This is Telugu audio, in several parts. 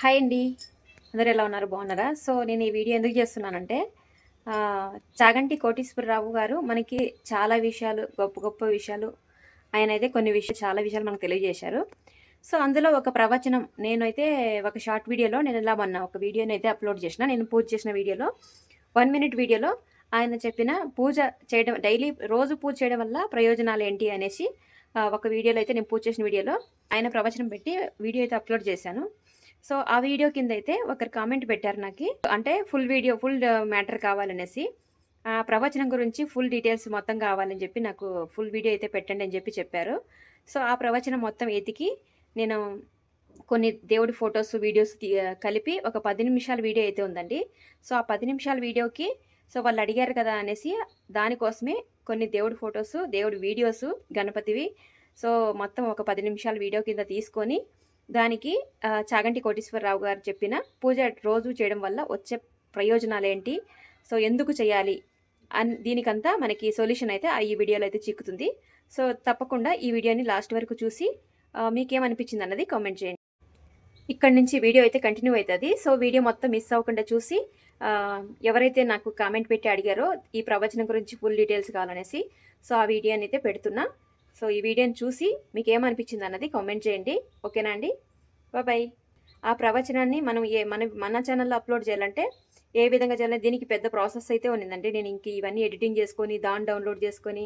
హాయ్ అండి. అందరూ ఎలా ఉన్నారు? బాగున్నారా? సో నేను ఈ వీడియో ఎందుకు చేస్తున్నానంటే చాగంటి కోటీశ్వరరావు గారు మనకి చాలా విషయాలు గొప్ప గొప్ప విషయాలు ఆయన అయితే కొన్ని విషయాలు చాలా విషయాలు మనకు తెలియజేశారు. సో అందులో ఒక ప్రవచనం నేనైతే ఒక షార్ట్ వీడియోలో నేను ఇలా మొన్న ఒక వీడియోని అయితే అప్లోడ్ చేసిన నేను పూజ చేసిన వీడియోలో వన్ మినిట్ వీడియోలో ఆయన చెప్పిన పూజ చేయడం డైలీ రోజు పూజ చేయడం వల్ల ప్రయోజనాలు ఏంటి అనేసి ఒక వీడియోలో అయితే నేను పూజ చేసిన వీడియోలో ఆయన ప్రవచనం పెట్టి వీడియో అయితే అప్లోడ్ చేశాను. సో ఆ వీడియో కింద అయితే ఒకరు కామెంట్ పెట్టారు నాకు. అంటే ఫుల్ వీడియో ఫుల్ మ్యాటర్ కావాలనేసి. ఆ ప్రవచనం గురించి ఫుల్ డీటెయిల్స్ మొత్తం కావాలని చెప్పి నాకు ఫుల్ వీడియో అయితే పెట్టండి అని చెప్పి చెప్పారు. సో ఆ ప్రవచనం మొత్తం ఎతికి నేను కొన్ని దేవుడి ఫొటోస్ వీడియోస్ కలిపి ఒక పది నిమిషాల వీడియో అయితే ఉందండి. సో ఆ పది నిమిషాల వీడియోకి సో వాళ్ళు అడిగారు కదా అనేసి దానికోసమే కొన్ని దేవుడి ఫొటోస్ దేవుడి వీడియోస్ గణపతివి. సో మొత్తం ఒక పది నిమిషాల వీడియో కింద తీసుకొని దానికి చాగంటి కోటేశ్వరరావు గారు చెప్పిన పూజ రోజు చేయడం వల్ల వచ్చే ప్రయోజనాలు ఏంటి సో ఎందుకు చేయాలి? అన్ దీనికంతా మనకి సొల్యూషన్ అయితే ఆ ఈ వీడియోలో అయితే చిక్కుతుంది. సో తప్పకుండా ఈ వీడియోని లాస్ట్ వరకు చూసి మీకేమనిపించింది అన్నది కామెంట్ చేయండి. ఇక్కడ నుంచి వీడియో అయితే కంటిన్యూ అవుతుంది. సో వీడియో మొత్తం మిస్ అవ్వకుండా చూసి ఎవరైతే నాకు కామెంట్ పెట్టి అడిగారో ఈ ప్రవచనం గురించి ఫుల్ డీటెయిల్స్ కావాలనేసి సో ఆ వీడియోని అయితే పెడుతున్నా. సో ఈ వీడియోని చూసి మీకు ఏమనిపించింది అన్నది కామెంట్ చేయండి. ఓకేనా అండి? బాయ్ ఆ ప్రవచనాన్ని మనం ఏ మన మన ఛానల్లో అప్లోడ్ చేయాలంటే ఏ విధంగా చేయాలి దీనికి పెద్ద ప్రాసెస్ అయితే ఉన్నదండి. నేను ఇంక ఇవన్నీ ఎడిటింగ్ చేసుకొని దాన్ని డౌన్లోడ్ చేసుకొని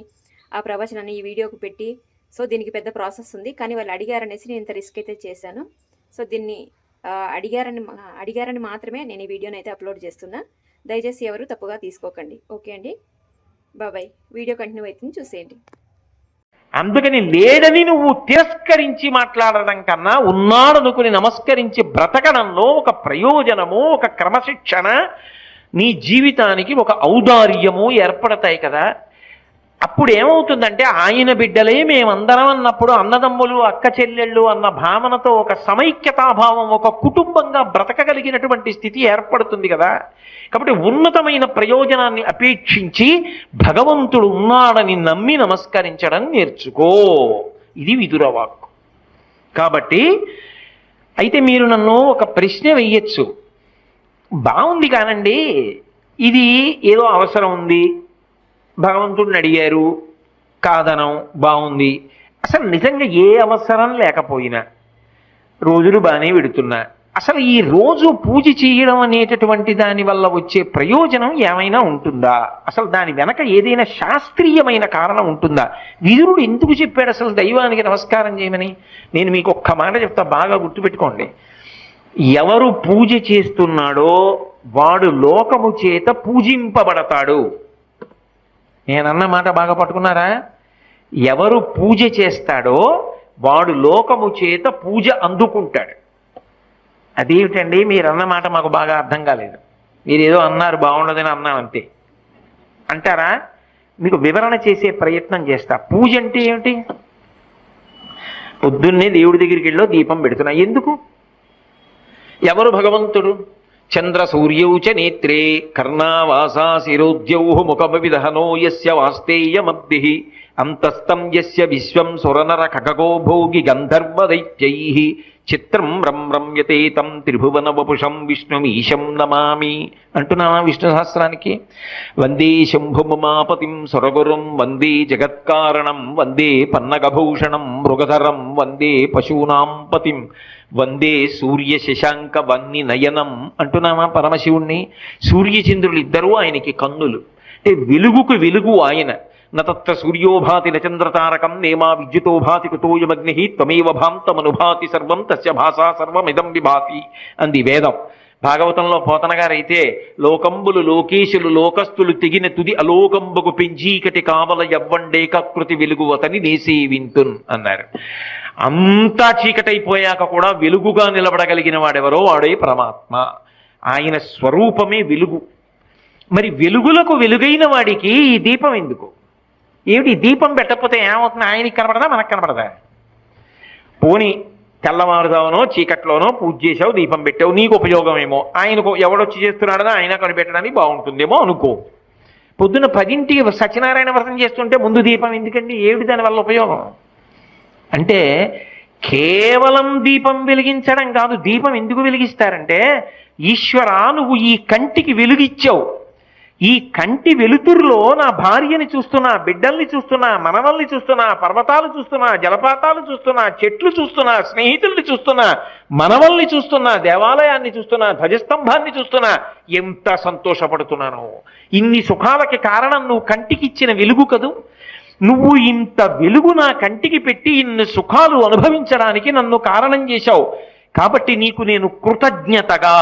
ఆ ప్రవచనాన్ని ఈ వీడియోకి పెట్టి సో దీనికి పెద్ద ప్రాసెస్ ఉంది. కానీ వాళ్ళు అడిగారనేసి నేను ఇంత రిస్క్ అయితే చేశాను. సో దీన్ని అడిగారని అడిగారని మాత్రమే నేను ఈ వీడియోని అయితే అప్లోడ్ చేస్తున్నా. దయచేసి ఎవరు తప్పుగా తీసుకోకండి. ఓకే అండి? బాబాయ్ వీడియో కంటిన్యూ అవుతుంది. చూసేయండి. అందుకని లేడని నువ్వు తిరస్కరించి మాట్లాడడం కన్నా ఉన్నాడనుకుని నమస్కరించి బ్రతకడంలో ఒక ప్రయోజనము ఒక క్రమశిక్షణ నీ జీవితానికి ఒక ఔదార్యము ఏర్పడతాయి కదా. అప్పుడు ఏమవుతుందంటే ఆయన బిడ్డలే మేమందరం అన్నప్పుడు అన్నదమ్ములు అక్క చెల్లెళ్ళు అన్న భావనతో ఒక సమైక్యతాభావం ఒక కుటుంబంగా బ్రతకగలిగినటువంటి స్థితి ఏర్పడుతుంది కదా. కాబట్టి ఉన్నతమైన ప్రయోజనాన్ని అపేక్షించి భగవంతుడు ఉన్నాడని నమ్మి నమస్కరించడం నేర్చుకో. ఇది విదురవాక్కు కాబట్టి అయితే మీరు నన్ను ఒక ప్రశ్న వెయ్యొచ్చు బాగుంది కానండి. ఇది ఏదో అవసరం ఉంది. భగవంతుడిని అడిగారు కాదనం బాగుంది అసలు నిజంగా ఏ అవసరం లేకపోయినా రోజులు బాగానే పెడుతున్నా అసలు ఈ రోజు పూజ చేయడం అనేటటువంటి దాని వల్ల వచ్చే ప్రయోజనం ఏమైనా ఉంటుందా? అసలు దాని వెనక ఏదైనా శాస్త్రీయమైన కారణం ఉంటుందా? విదురుడు ఎందుకు చెప్పాడు అసలు దైవానికి నమస్కారం చేయమని? నేను మీకు ఒక్క మాట చెప్తా బాగా గుర్తుపెట్టుకోండి. ఎవరు పూజ చేస్తున్నాడో వాడు లోకము చేత పూజింపబడతాడు. నేనన్న మాట బాగా పట్టుకున్నారా? ఎవరు పూజ చేస్తాడో వాడు లోకము చేత పూజ అందుకుంటాడు. అదేమిటండి? మీరన్న మాట మాకు బాగా అర్థం కాలేదు. మీరేదో అన్నారు బాగుండదని అన్నాం అంతే. అంటారా? మీకు వివరణ చేసే ప్రయత్నం చేస్తా. పూజ అంటే ఏమిటి? పొద్దున్నే దేవుడి దగ్గరికి వెళ్ళో దీపం పెడుతున్నా. ఎందుకు? ఎవరు భగవంతుడు? చంద్ర సూర్యౌ చ నేత్రే కర్ణావాసా శిరోద్యౌ ముఖమవిదహనో యస్య వాస్తేయమబ్ధి అంతస్తం యస్య విశ్వం సురనర ఖగో భోగి గంధర్వదైత్యై చిత్రం రం రమ్యతే తం త్రిభువన వపుషం విష్ణుమీశం నమామి అంటున్నామా విష్ణు సహస్రానికి. వందే శంభుమాపతిం సురగురుం వందే జగత్కారణం వందే పన్నగభూషణం మృగధరం వందే పశూనాం పతిం వందే సూర్య శశాంక వన్ని నయనం అంటున్నామా పరమశివుణ్ణి. సూర్యచంద్రులు ఇద్దరూ ఆయనకి కన్నులు. అంటే వెలుగుకు వెలుగు ఆయన. నతత్ర సూర్యోభాతి నచంద్రతారకం నేమా విద్యుతో భాతి కుతోయమగ్ని త్వమేవ భాంతమనుభాతి సర్వం తస్య భాషా సర్వమిదం విభాతి అంది వేదం. భాగవతంలో పోతనగారైతే లోకంబులు లోకేశులు లోకస్తులు తెగిన తుది అలోకంబుకు పెంచీకటి కావల యవ్వండేకృతి వెలుగువతని నేసేవింతున్ అన్నారు. అంతా చీకటైపోయాక కూడా వెలుగుగా నిలబడగలిగిన వాడెవరో వాడే పరమాత్మ. ఆయన స్వరూపమే వెలుగు. మరి వెలుగులకు వెలుగైన వాడికి ఈ దీపం ఎందుకు? ఏమిటి దీపం పెట్టకపోతే ఏమవుతుంది? ఆయనకి కనపడదా? మనకు కనపడదా? పోని తెల్లవారుదావనో చీకట్లోనో పూజ చేసావు దీపం పెట్టావు నీకు ఉపయోగమేమో. ఆయనకు ఎవడొచ్చి చేస్తున్నాడో ఆయన కనిపెట్టడానికి బాగుంటుందేమో అనుకో. పొద్దున పదింటికి సత్యనారాయణ వ్రతం చేస్తుంటే ముందు దీపం ఎందుకండి? ఏమిటి దానివల్ల ఉపయోగం? అంటే కేవలం దీపం వెలిగించడం కాదు. దీపం ఎందుకు వెలిగిస్తారంటే ఈశ్వరా నువ్వు ఈ కంటికి వెలుగిచ్చావు ఈ కంటి వెలుతురులో నా భార్యని చూస్తున్నా బిడ్డల్ని చూస్తున్నా మనవల్ని చూస్తున్నా పర్వతాలు చూస్తున్నా జలపాతాలు చూస్తున్నా చెట్లు చూస్తున్నా స్నేహితుల్ని చూస్తున్నా మనవల్ని చూస్తున్నా దేవాలయాన్ని చూస్తున్నా ధ్వజస్తంభాన్ని చూస్తున్నా ఎంత సంతోషపడుతున్నాను. ఇన్ని సుఖాలకి కారణం నువ్వు కంటికి ఇచ్చిన వెలుగు కదూ? నువ్వు ఇంత వెలుగు నా కంటికి పెట్టి ఇన్ని సుఖాలు అనుభవించడానికి నన్ను కారణం చేశావు. కాబట్టి నీకు నేను కృతజ్ఞతగా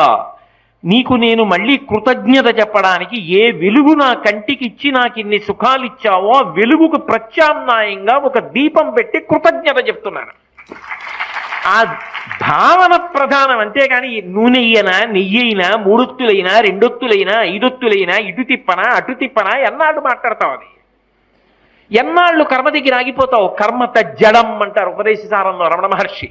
నీకు నేను మళ్ళీ కృతజ్ఞత చెప్పడానికి ఏ వెలుగు నా కంటికి ఇచ్చి నాకు ఇన్ని సుఖాలు ఇచ్చావో ఆ వెలుగుకు ప్రత్యామ్నాయంగా ఒక దీపం పెట్టి కృతజ్ఞత చెప్తున్నాను. ఆ భావన ప్రధానం అంతేకాని నూనె అయినా నెయ్యి అయినా మూడొత్తులైనా రెండొత్తులైనా ఐదొత్తులైనా ఇటు తిప్పనా అటు తిప్పనా ఎన్నాళ్ళు మాట్లాడతావు అది? ఎన్నాళ్ళు కర్మ దగ్గర ఆగిపోతావు? కర్మత జడం అంటారు ఉపదేశసారంలో రమణ మహర్షి.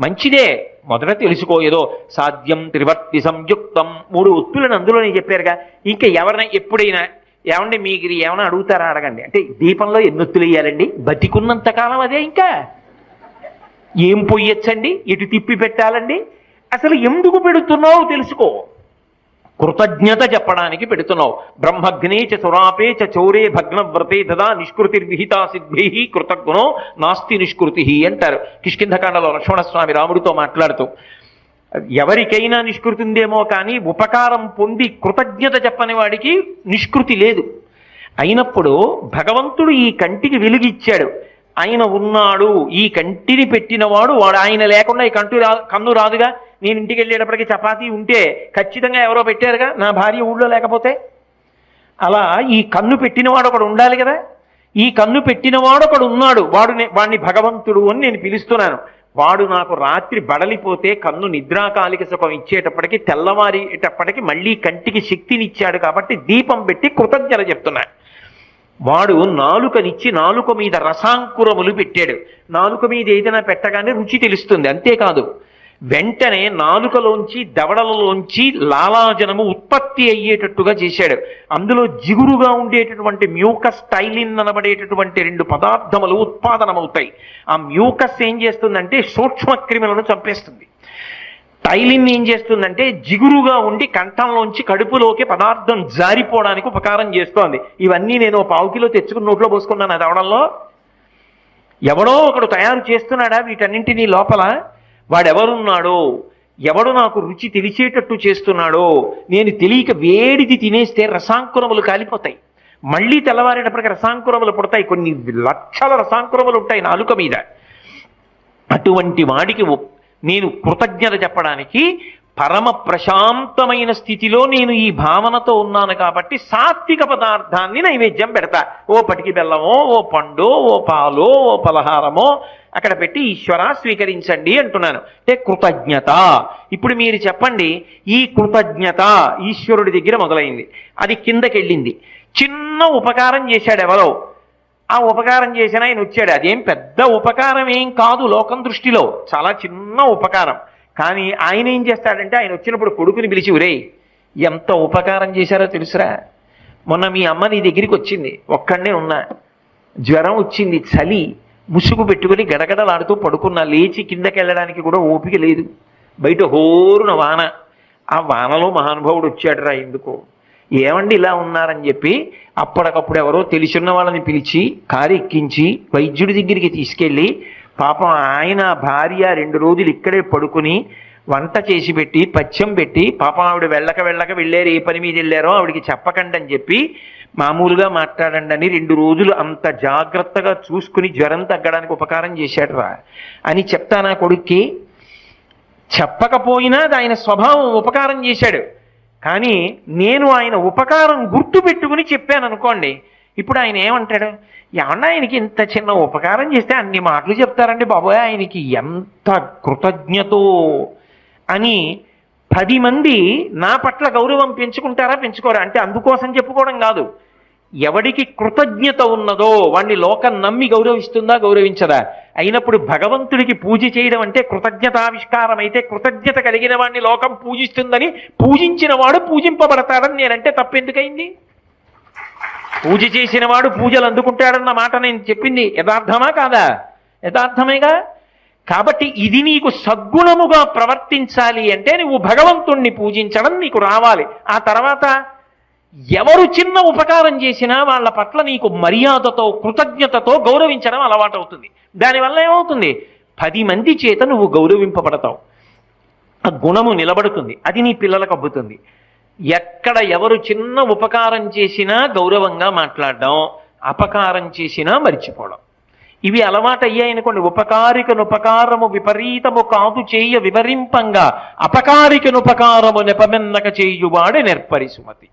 మంచిదే. మొదట తెలుసుకో ఏదో సాధ్యం త్రివర్తి సంయుక్తం. మూడు ఒత్తులను అందులోనే చెప్పారుగా. ఇంకా ఎవరైనా ఎప్పుడైనా ఏమండి మీకు ఏమైనా అడుగుతారా అడగండి. అంటే దీపంలో ఎన్ని ఒత్తులు వేయాలండి? బతికున్నంత కాలం అదే ఇంకా. ఏం పొయ్యొచ్చండి ఇటు తిప్పి పెట్టాలండి? అసలు ఎందుకు పెడుతున్నావు తెలుసుకో. కృతజ్ఞత చెప్పడానికి పెడుతున్నావు. బ్రహ్మగ్నే చ సురాపే చ చౌరే భగ్నవ్రతే తదా నిష్కృతిర్విహితా సిద్భి కృతజ్ఞో నాస్తి నిష్కృతి అంటారు. కిష్కింధకాండలో లక్ష్మణస్వామి రాముడితో మాట్లాడుతూ ఎవరికైనా నిష్కృతి ఉందేమో కానీ ఉపకారం పొంది కృతజ్ఞత చెప్పని వాడికి నిష్కృతి లేదు. అయినప్పుడు భగవంతుడు ఈ కంటికి వెలుగిచ్చాడు. ఆయన ఉన్నాడు. ఈ కంటిని పెట్టినవాడు వాడు. ఆయన లేకుండా ఈ కంటు రా కన్ను రాదుగా? నేను ఇంటికి వెళ్ళేటప్పటికి చపాతీ ఉంటే ఖచ్చితంగా ఎవరో పెట్టారుగా? నా భార్య ఊళ్ళో లేకపోతే? అలా ఈ కన్ను పెట్టినవాడు ఒకడు ఉండాలి కదా? ఈ కన్ను పెట్టినవాడు ఒకడు ఉన్నాడు. వాడు వాడిని భగవంతుడు అని నేను పిలుస్తున్నాను. వాడు నాకు రాత్రి బడలిపోతే కన్ను నిద్రాకాలిక సుఖం ఇచ్చేటప్పటికి తెల్లవారేటప్పటికి మళ్ళీ కంటికి శక్తినిచ్చాడు కాబట్టి దీపం పెట్టి కృతజ్ఞత చెప్తున్నాడు వాడు నాలుకనిచ్చి నాలుక మీద రసాంకురములు పెట్టాడు. నాలుక మీద ఏదైనా పెట్టగానే రుచి తెలుస్తుంది. అంతేకాదు వెంటనే నాలుకలోంచి దవడలలోంచి లాలాజనము ఉత్పత్తి అయ్యేటట్టుగా చేశాడు. అందులో జిగురుగా ఉండేటటువంటి మ్యూకస్ టైలిన్ అనబడేటటువంటి రెండు పదార్థములు ఉత్పాదనమవుతాయి. ఆ మ్యూకస్ ఏం చేస్తుందంటే సూక్ష్మ క్రిములను చంపేస్తుంది. టైలిన్ ఏం చేస్తుందంటే జిగురుగా ఉండి కంఠంలోంచి కడుపులోకి పదార్థం జారిపోవడానికి ఉపకారం చేస్తోంది. ఇవన్నీ నేను ఓ పావు కిలో తెచ్చుకుని నోట్లో పోసుకున్నాను అది అవడంలో ఎవడో ఒకడు తయారు చేస్తున్నాడా వీటన్నింటినీ లోపల? వాడెవరున్నాడో? ఎవడు నాకు రుచి తెలిసేటట్టు చేస్తున్నాడో? నేను తెలియక వేడిది తినేస్తే రసాంకురములు కాలిపోతాయి. మళ్ళీ తెల్లవారేటప్పటికి రసాంకురములు పుడతాయి. కొన్ని లక్షల రసాంకురములు ఉంటాయి నాలుక మీద. అటువంటి వాడికి నేను కృతజ్ఞత చెప్పడానికి పరమ ప్రశాంతమైన స్థితిలో నేను ఈ భావనతో ఉన్నాను కాబట్టి సాత్విక పదార్థాన్ని నైవేద్యం పెడతా. ఓ పటికి బెల్లమో ఓ పండు ఓ పాలో ఓ పలహారమో అక్కడ పెట్టి ఈశ్వర స్వీకరించండి అంటున్నాను. అంటే కృతజ్ఞత. ఇప్పుడు మీరు చెప్పండి ఈ కృతజ్ఞత ఈశ్వరుడి దగ్గర మొదలైంది. అది కిందకెళ్ళింది. చిన్న ఉపకారం చేశాడు ఎవరో. ఆ ఉపకారం చేసిన ఆయన వచ్చాడు. అదేం పెద్ద ఉపకారం ఏం కాదు లోకం దృష్టిలో. చాలా చిన్న ఉపకారం. కానీ ఆయన ఏం చేస్తాడంటే ఆయన వచ్చినప్పుడు కొడుకుని పిలిచి ఉరేయ్ ఎంత ఉపకారం చేశారో తెలుసురా. మొన్న మీ అమ్మ నీ దగ్గరికి వచ్చింది. ఒక్కడనే ఉన్నా. జ్వరం వచ్చింది చలి. ముసుగు పెట్టుకుని గడగడలాడుతూ పడుకున్నా. లేచి కిందకి వెళ్ళడానికి కూడా ఓపిక లేదు. బయట హోరున వాన. ఆ వానలో మహానుభావుడు వచ్చాడురా ఎందుకు. ఎందుకో ఏమండి ఇలా ఉన్నారని చెప్పి అప్పటికప్పుడు ఎవరో తెలిసిన వాళ్ళని పిలిచి కారు ఎక్కించి వైద్యుడి దగ్గరికి తీసుకెళ్ళి పాపం ఆయన భార్య రెండు రోజులు ఇక్కడే పడుకుని వంట చేసి పెట్టి పచ్చం పెట్టి పాపం ఆవిడ వెళ్ళక వెళ్ళక వెళ్ళారు ఏ పని మీద వెళ్ళారో ఆవిడకి చెప్పకండి అని చెప్పి మామూలుగా మాట్లాడండి అని రెండు రోజులు అంత జాగ్రత్తగా చూసుకుని జ్వరం తగ్గడానికి ఉపకారం చేశాడు రా అని చెప్తానా కొడుక్కి. చెప్పకపోయినా అది ఆయన స్వభావం ఉపకారం చేశాడు. కానీ నేను ఆయన ఉపకారం గుర్తు పెట్టుకుని చెప్పాను అనుకోండి ఇప్పుడు ఆయన ఏమంటాడు? ఏమన్నా ఆయనకి ఇంత చిన్న ఉపకారం చేస్తే అన్ని మాటలు చెప్తారండి బాబోయ్. ఆయనకి ఎంత కృతజ్ఞతో అని పది మంది నా పట్ల గౌరవం పెంచుకుంటారా పెంచుకోరా? అంటే అందుకోసం చెప్పుకోవడం కాదు. ఎవడికి కృతజ్ఞత ఉన్నదో వాణ్ణి లోకం నమ్మి గౌరవిస్తుందా గౌరవించదా? అయినప్పుడు భగవంతుడికి పూజ చేయడం అంటే కృతజ్ఞతావిష్కారం అయితే కృతజ్ఞత కలిగిన వాణ్ణి లోకం పూజిస్తుందని పూజించిన వాడు పూజింపబడతాడని నేనంటే తప్పెందుకైంది పూజ చేసిన వాడు పూజలు అందుకుంటాడన్న మాట నేను చెప్పింది యథార్థమా కాదా? యథార్థమేగా? కాబట్టి ఇది నీకు సద్గుణముగా ప్రవర్తించాలి అంటే నువ్వు భగవంతుణ్ణి పూజించడం నీకు రావాలి. ఆ తర్వాత ఎవరు చిన్న ఉపకారం చేసినా వాళ్ళ పట్ల నీకు మర్యాదతో కృతజ్ఞతతో గౌరవించడం అలవాటవుతుంది. దానివల్ల ఏమవుతుంది? పది మంది చేత నువ్వు గౌరవింపబడతావు. ఆ గుణము నిలబడుతుంది. అది నీ పిల్లలకు అబ్బుతుంది. ఎక్కడ ఎవరు చిన్న ఉపకారం చేసినా గౌరవంగా మాట్లాడడం అపకారం చేసినా మర్చిపోవడం. ఇవి అలవాటు అయ్యాయనుకోండి ఉపకారికనుపకారము విపరీతము కాదు చేయ వివరింపంగా అపకారికనుపకారము నెపమెన్నక చేయువాడే నేర్పరి సుమతి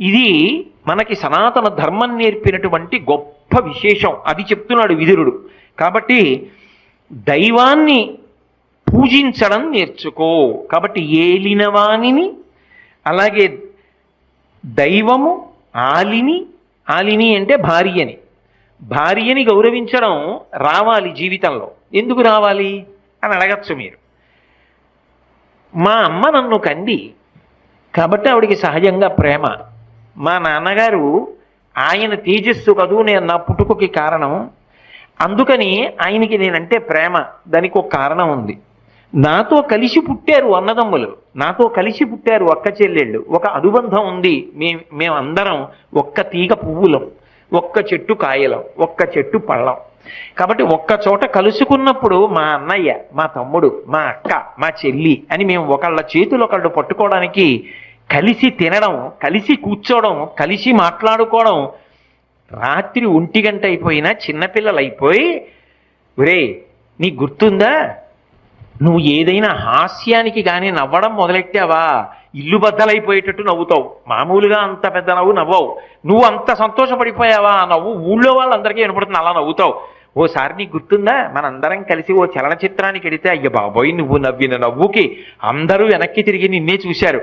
ఇది మనకి సనాతన ధర్మం నేర్పినటువంటి గొప్ప విశేషం. అది చెప్తున్నాడు విధురుడు కాబట్టి దైవాన్ని పూజించడం నేర్చుకో. కాబట్టి ఏలినవాణిని అలాగే దైవము ఆలిని ఆలిని అంటే భార్యని. భార్యని గౌరవించడం రావాలి జీవితంలో. ఎందుకు రావాలి? అని అడగచ్చు మీరు. మా అమ్మ నన్ను కంది. కాబట్టి ఆవిడికి సహజంగా ప్రేమ. మా నాన్నగారు ఆయన తేజస్సు కదూ నేను నా పుట్టుకకి కారణం. అందుకని ఆయనకి నేనంటే ప్రేమ. దానికి ఒక కారణం ఉంది. నాతో కలిసి పుట్టారు అన్నదమ్ములు. నాతో కలిసి పుట్టారు ఒక్క చెల్లెళ్ళు. ఒక అనుబంధం ఉంది. మే మేమందరం ఒక్క తీగ పువ్వులం ఒక్క చెట్టు కాయలం ఒక్క చెట్టు పళ్ళం. కాబట్టి ఒక్క చోట కలుసుకున్నప్పుడు మా అన్నయ్య మా తమ్ముడు మా అక్క మా చెల్లి అని మేము ఒకళ్ళ చేతులు ఒకళ్ళు పట్టుకోవడానికి కలిసి తినడం కలిసి కూర్చోవడం కలిసి మాట్లాడుకోవడం రాత్రి ఒంటి గంట అయిపోయినా చిన్నపిల్లలు అయిపోయి ఒరే నీ గుర్తుందా? నువ్వు ఏదైనా హాస్యానికి కానీ నవ్వడం మొదలెట్టావా? ఇల్లు బద్దలైపోయేటట్టు నవ్వుతావు. మామూలుగా అంత పెద్ద నవ్వు నవ్వవు. నువ్వు అంత సంతోషపడిపోయావా? నవ్వు ఊళ్ళో వాళ్ళందరికీ వినపడుతుంది. అలా నవ్వుతావు. ఓసారి నీకు గుర్తుందా? మనందరం కలిసి ఓ చలనచిత్రానికి వెడితే అయ్య బాబోయ్ నువ్వు నవ్విన నవ్వుకి అందరూ వెనక్కి తిరిగి నిన్నే చూశారు.